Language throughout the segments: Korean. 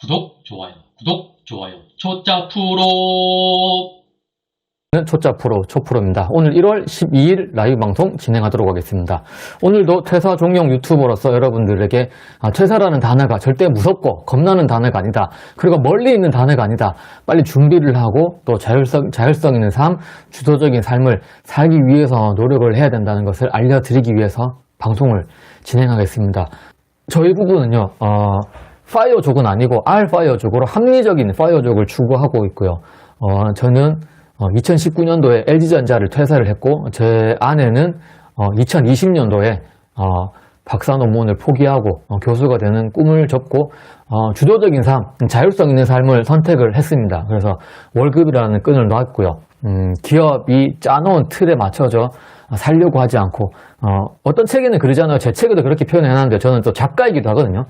구독, 좋아요, 구독, 좋아요. 초짜 프로. 는 초짜 프로 초프로입니다. 오늘 1월 12일 라이브 방송 진행하도록 하겠습니다. 오늘도 퇴사 종용 유튜버로서 여러분들에게 아, 퇴사라는 단어가 절대 무섭고 겁나는 단어가 아니다. 그리고 멀리 있는 단어가 아니다. 빨리 준비를 하고 또 자율성, 자율성 있는 삶, 주도적인 삶을 살기 위해서 노력을 해야 된다는 것을 알려드리기 위해서 방송을 진행하겠습니다. 저희 부부는요, 어, 파이어족은 아니고 R 파이어족으로 합리적인 파이어족을 추구하고 있고요. 어, 저는 2019년도에 LG전자를 퇴사를 했고 제 아내는 2020년도에 박사 논문을 포기하고 어, 교수가 되는 꿈을 접고 어, 주도적인 삶, 자율성 있는 삶을 선택을 했습니다. 그래서 월급이라는 끈을 놨고요. 음, 기업이 짜놓은 틀에 맞춰져 살려고 하지 않고 어, 떤 책에는 그러잖아요. 제 책에도 그렇게 표현해놨는데 저는 또 작가이기도 하거든요.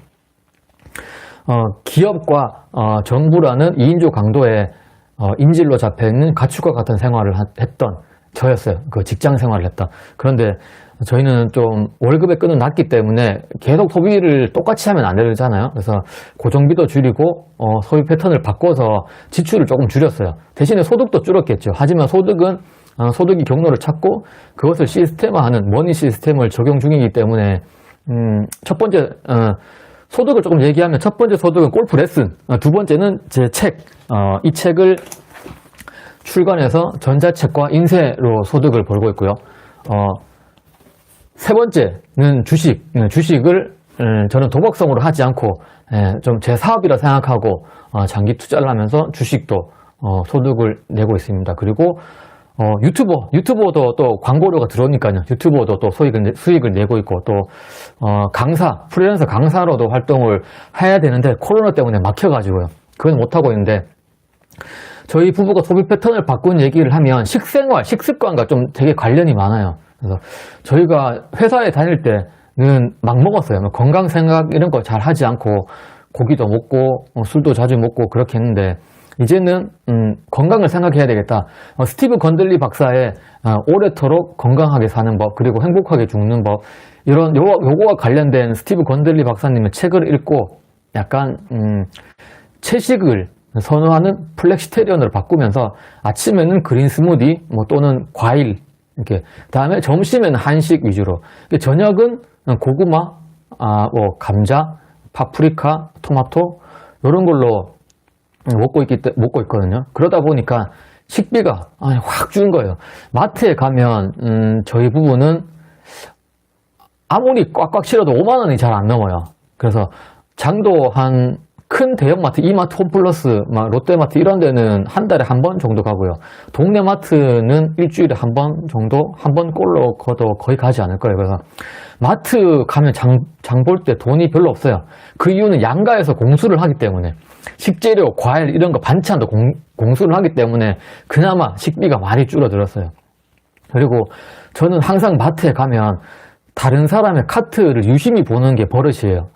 어, 기업과 어, 정부라는 2인조 강도의 어, 인질로 잡혀있는 가축과 같은 생활을 하- 했던 저였어요. 그 직장 생활을 했다. 그런데 저희는 좀 월급의 끈은 낮기 때문에 계속 소비를 똑같이 하면 안 되잖아요. 그래서 고정비도 줄이고 어, 소비 패턴을 바꿔서 지출을 조금 줄였어요. 대신에 소득도 줄었겠죠. 하지만 소득은 어, 소득이 경로를 찾고 그것을 시스템화하는 머니 시스템을 적용 중이기 때문에 음, 첫 번째 어, 소득을 조금 얘기하면 첫 번째 소득은 골프 레슨, 어, 두 번째는 제 책, 어, 이 책을 출간해서 전자책과 인쇄로 소득을 벌고 있고요. 어, 세 번째는 주식, 음, 주식을 음, 저는 도박성으로 하지 않고 좀 제 사업이라 생각하고 어, 장기 투자를 하면서 주식도 어, 소득을 내고 있습니다. 그리고 어, 유튜버, 유튜버도 또 광고료가 들어오니까요. 유튜버도 또 수익을, 수익을 내고 있고 또 어, 강사, 프리랜서 강사로도 활동을 해야 되는데 코로나 때문에 막혀가지고요. 그건 못하고 있는데 저희 부부가 소비 패턴을 바꾼 얘기를 하면 식생활, 식습관과 좀 되게 관련이 많아요. 그래서 저희가 회사에 다닐 때는 막 먹었어요. 뭐 건강 생각 이런 거 잘 하지 않고 고기도 먹고 어, 술도 자주 먹고 그렇게 했는데 이제는 음, 건강을 생각해야 되겠다. 어, 스티브 건들리 박사의 어, 오래도록 건강하게 사는 법 그리고 행복하게 죽는 법 이런 요, 요거와 관련된 스티브 건들리 박사님의 책을 읽고 약간 음, 채식을 선호하는 플렉시테리언으로 바꾸면서 아침에는 그린 스무디 뭐 또는 과일 이렇게 다음에 점심에는 한식 위주로 저녁은 고구마 아, 뭐 감자 파프리카 토마토 이런 걸로 먹고 있기 때 먹고 있거든요. 그러다 보니까 식비가 아니, 확 줄은 거예요. 마트에 가면 음, 저희 부부는 아무리 꽉꽉 실어도 5만 원이 잘 안 넘어요. 그래서 장도 한 큰 대형마트, 이마트, 홈플러스, 막 롯데마트 이런 데는 한 달에 한 번 정도 가고요. 동네 마트는 일주일에 한 번 정도, 한 번 꼴로 거도 거의 가지 않을 거예요. 그래서 마트 가면 장, 장 볼 때 돈이 별로 없어요. 그 이유는 양가에서 공수를 하기 때문에 식재료, 과일 이런 거 반찬도 공, 공수를 하기 때문에 그나마 식비가 많이 줄어들었어요. 그리고 저는 항상 마트에 가면 다른 사람의 카트를 유심히 보는 게 버릇이에요.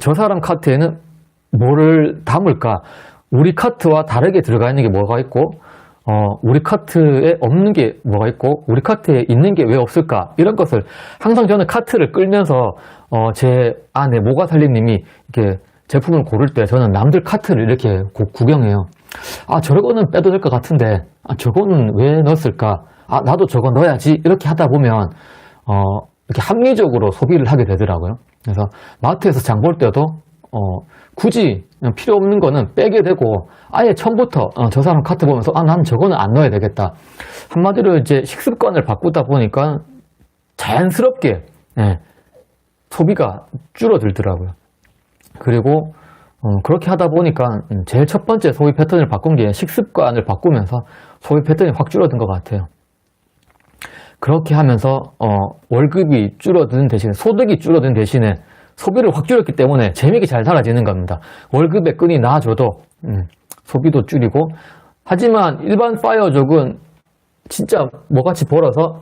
저 사람 카트에는 뭐를 담을까? 우리 카트와 다르게 들어가 있는 게 뭐가 있고, 어, 우리 카트에 없는 게 뭐가 있고, 우리 카트에 있는 게 왜 없을까? 이런 것을 항상 저는 카트를 끌면서, 어, 제 아내 모가살림님이 이렇게 제품을 고를 때 저는 남들 카트를 이렇게 고- 구경해요. 아, 저거는 빼도 될 것 같은데, 아, 저거는 왜 넣었을까? 아, 나도 저거 넣어야지. 이렇게 하다 보면, 어, 이렇게 합리적으로 소비를 하게 되더라고요. 그래서 마트에서 장 볼 때도, 어, 굳이 필요 없는 거는 빼게 되고 아예 처음부터 어, 저 사람 카트 보면서 아, 난 저거는 안 넣어야 되겠다. 한마디로 이제 식습관을 바꾸다 보니까 자연스럽게 예, 소비가 줄어들더라고요. 그리고 어, 그렇게 하다 보니까 음, 제일 첫 번째 소비 패턴을 바꾼 게 식습관을 바꾸면서 소비 패턴이 확 줄어든 것 같아요. 그렇게 하면서 어, 월급이 줄어든 대신에 소득이 줄어든 대신에 소비를 확 줄였기 때문에 재미있게 잘 살아지는 겁니다. 월급의 끈이 나아져도 음, 소비도 줄이고 하지만 일반 파이어족은 진짜 뭐같이 벌어서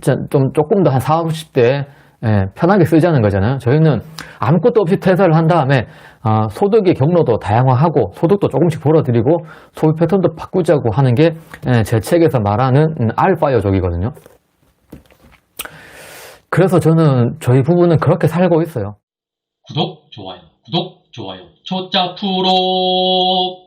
진짜 좀 조금 더 한 4, 50대 예, 편하게 쓰자는 거잖아요. 저희는 아무것도 없이 퇴사를 한 다음에 아, 소득의 경로도 다양화하고 소득도 조금씩 벌어들이고 소비 패턴도 바꾸자고 하는 게제 책에서 말하는 음, 알파이어족이거든요. 그래서 저는 저희 부부는 그렇게 살고 있어요. 구독, 좋아요, 구독, 좋아요, 초짜 프로.